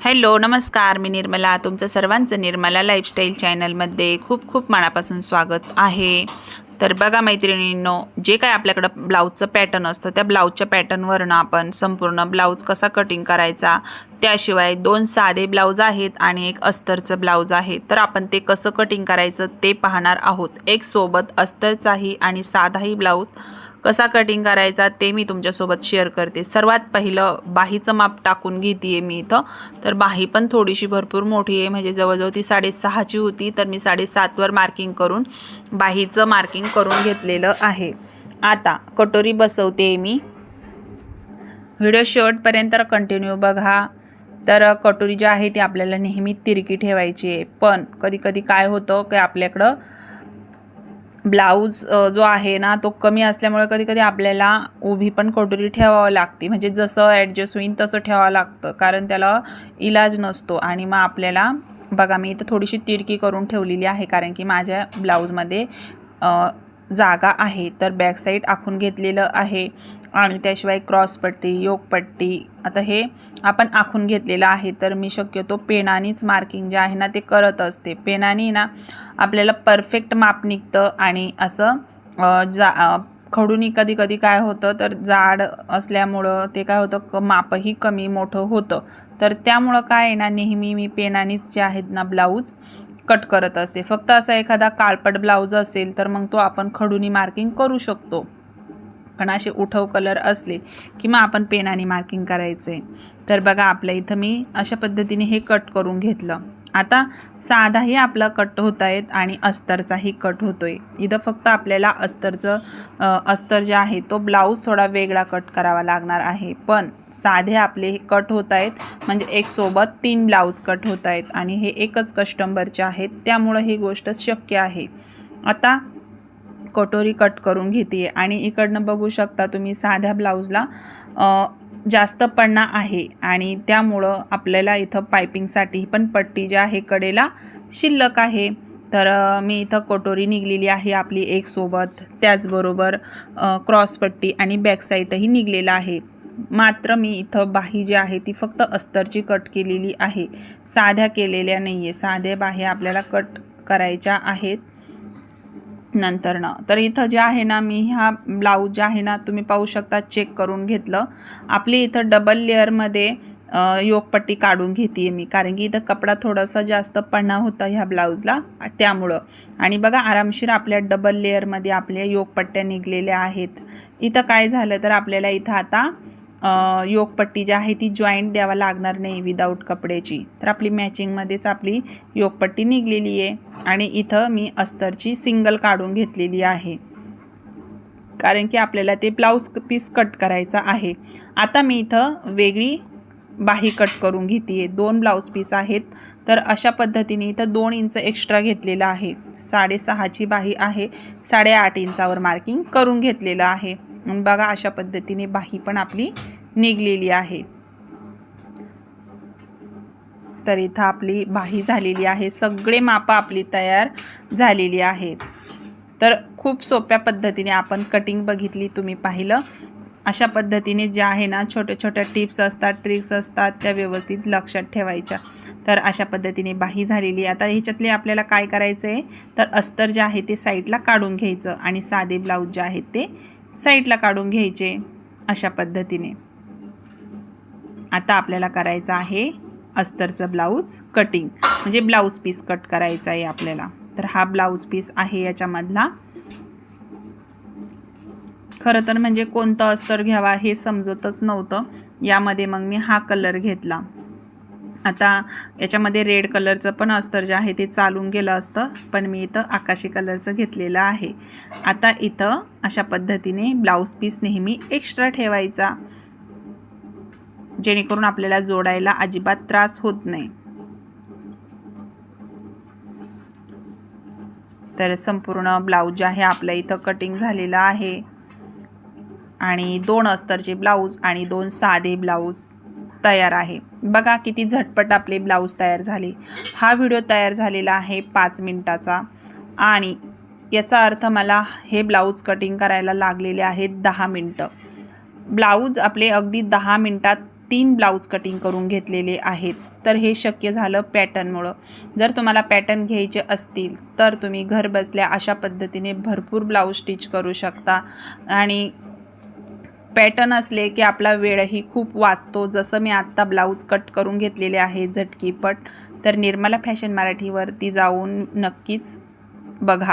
Hello नमस्कार मी निर्मला. तुमचं सर्वांचं निर्मला लाईफस्टाईल चॅनलमध्ये खूप खूप मनापासून स्वागत आहे. तर बघा मैत्रिणींनो जे काय आपल्याकडं ब्लाऊजचं पॅटर्न असतं त्या ब्लाऊजच्या पॅटर्नवरनं आपण संपूर्ण ब्लाऊज कसा कटिंग करायचा त्याशिवाय दोन साधे ब्लाऊज आहेत आणि एक अस्तरचं ब्लाऊज आहे. तर आपण ते कसं कटिंग करायचं ते पाहणार आहोत. एक सोबत अस्तरचाही आणि साधाही ब्लाऊज कसा कटिंग करायचा ते मी तुमच्यासोबत शेअर करते. सर्वात पहिलं बाहीचं माप टाकून घेते आहे मी इथं. तर बाही पण थोडीशी भरपूर मोठी आहे. म्हणजे जवळजवळ ती साडेसहाची होती तर मी साडेसातवर मार्किंग करून बाहीचं मार्किंग करून घेतलेलं आहे. आता कटोरी बसवते मी. व्हिडिओ शेवटपर्यंत कंटिन्यू बघा. तर कटोरी जी आहे ती आपल्याला नेहमी तिरकी ठेवायची आहे. पण कधी कधी काय होतं की आपल्याकडं ब्लाऊज जो आहे ना तो कमी असल्यामुळे कधी कधी आपल्याला उभी पण कटोरी ठेवावं लागते. म्हणजे जसं ॲडजस्ट होईल तसं ठेवावं लागतं. कारण त्याला इलाज नसतो. आणि मग आपल्याला बघा मी इथं थोडीशी तिरकी करून ठेवलेली आहे. कारण की माझ्या ब्लाऊजमध्ये जागा आहे तर बॅकसाईड आखून घेतलेलं आहे. आणि त्याशिवाय क्रॉसपट्टी योगपट्टी आता हे आपण आखून घेतलेलं आहे. तर मी शक्यतो पेनानीच मार्किंग जे आहे ना ते करत असते. पेनानी ना आपल्याला परफेक्ट माप निघतं आणि असं जा खडूनी कधी कधी काय होतं तर जाड असल्यामुळं ते काय होतं क मापही कमी मोठं होतं. तर त्यामुळं काय आहे ना नेहमी मी पेनानीच जे आहेत ना ब्लाऊज कट करत असते. फक्त असा एखादा काळपट ब्लाऊज असेल तर मग तो आपण खडूनी मार्किंग करू शकतो. पण असे उठव कलर असले की मग आपण पेनाने मार्किंग करायचं. आहे तर बघा आपल्या इथं मी अशा पद्धतीने हे कट करून घेतलं. आता साधाही आपला कट होत आहेत आणि अस्तरचाही कट होतो आहे इथं फक्त आपल्याला अस्तरचं अस्तर जे आहे तो ब्लाऊज थोडा वेगळा कट करावा लागणार आहे. पण साधे आपले कट होत आहेत म्हणजे एक सोबत तीन ब्लाऊज कट होत आहेत आणि हे एकच कस्टंबरचे आहेत त्यामुळं ही गोष्ट शक्य आहे. आता कटोरी कट करून घेते आणि इकडनं बघू शकता तुम्ही साध्या ब्लाऊजला जास्त पन्ना आहे आणि त्यामुळं आपल्याला इथं पायपिंगसाठी पण पट्टी जी आहे कडेला शिल्लक आहे. तर मी इथं कटोरी निघलेली आहे आपली एक सोबत. त्याचबरोबर क्रॉसपट्टी आणि बॅकसाईटही निघलेला आहे. मात्र मी इथं बाही जी आहे ती फक्त अस्तरची कट केलेली आहे. साध्या केलेल्या नाही आहे साध्या बाह्या आपल्याला कट करायच्या आहेत. नंतरनं तर इथं जे आहे ना मी ह्या ब्लाऊज जे आहे ना तुम्ही पाहू शकता चेक करून घेतलं. आपली इथं डबल लेअरमध्ये योगपट्टी काढून घेते आहे मी. कारण की इथं कपडा थोडासा जास्त पणा होता ह्या ब्लाऊजला त्यामुळं. आणि बघा आरामशीर आपल्या डबल लेअरमध्ये आपल्या योगपट्ट्या निघलेल्या आहेत. इथं काय झालं तर आपल्याला इथं आता योगपट्टी जी आहे ती जॉईंट द्यावा लागणार नाही विदाऊट कपड्याची. तर आपली मॅचिंगमध्येच आपली योगपट्टी निघलेली आहे. आणि इथं मी अस्तरची सिंगल काढून घेतलेली आहे. कारण की आपल्याला ते ब्लाऊज पीस कट करायचा आहे. आता मी इथं वेगळी बाही कट करून घेते आहे दोन ब्लाऊज पीस आहेत. तर अशा पद्धतीने इथं दोन इंच एक्स्ट्रा घेतलेलं आहे. साडेसहाची बाही आहे. साडेआठ इंचावर मार्किंग करून घेतलेलं आहे. बघा अशा पद्धतीने बाही पण आपली निघलेली आहे. तर इथं आपली बाही झालेली आहे. सगळे मापं आपली तयार झालेली आहेत. तर खूप सोप्या पद्धतीने आपण कटिंग बघितली तुम्ही पाहिलं. अशा पद्धतीने ज्या आहे ना छोट्या छोट्या टिप्स असतात ट्रिक्स असतात त्या व्यवस्थित लक्षात ठेवायच्या. तर अशा पद्धतीने बाही झालेली आहे. आता ह्याच्यातले आपल्याला काय करायचं आहे तर अस्तर जे आहे ते साईडला काढून घ्यायचं आणि साधे ब्लाऊज जे आहेत ते साईडला काढून घ्यायचे अशा पद्धतीने. आता आपल्याला करायचं आहे अस्तरचं ब्लाऊज कटिंग. म्हणजे ब्लाऊज पीस कट करायचा आहे आपल्याला. तर हा ब्लाऊज पीस आहे याच्यामधला. खरं तर म्हणजे कोणतं अस्तर घ्यावा हे समजतच नव्हतं. यामध्ये मग मी हा कलर घेतला. आता याच्यामध्ये रेड कलरचं पण अस्तर जे आहे ते चालून गेलं असतं पण मी इथं आकाशी कलरचं घेतलेलं आहे. आता इथं अशा पद्धतीने ब्लाऊज पीस नेहमी एक्स्ट्रा ठेवायचा जेणेकरून आपल्याला जोडायला अजिबात त्रास होत नाही. तर संपूर्ण ब्लाऊज जे आहे आपलं इथं कटिंग झालेलं आहे. आणि दोन अस्तरचे ब्लाऊज आणि दोन साधे ब्लाऊज तयार आहे. बघा किती झटपट आपले ब्लाऊज तयार झाले. हा व्हिडिओ तयार झालेला आहे पाच मिनटाचा. आणि याचा अर्थ मला हे ब्लाऊज कटिंग करायला लागलेले आहेत दहा मिनटं. ब्लाऊज आपले अगदी दहा मिनटात तीन ब्लाऊज कटिंग करून घेतलेले आहेत. तर हे शक्य झालं पॅटर्नमुळं जर तुम्हाला पॅटर्न घ्यायचे असतील तर तुम्ही घर बसल्या अशा पद्धतीने भरपूर ब्लाऊज स्टिच करू शकता. आणि पॅटर्न असले की आपला वेळही खूप वाचतो. जसं मी आत्ता ब्लाऊज कट करून घेतलेले आहे झटकीपट तर निर्मला फॅशन मराठीवरती जाऊन नक्कीच बघा.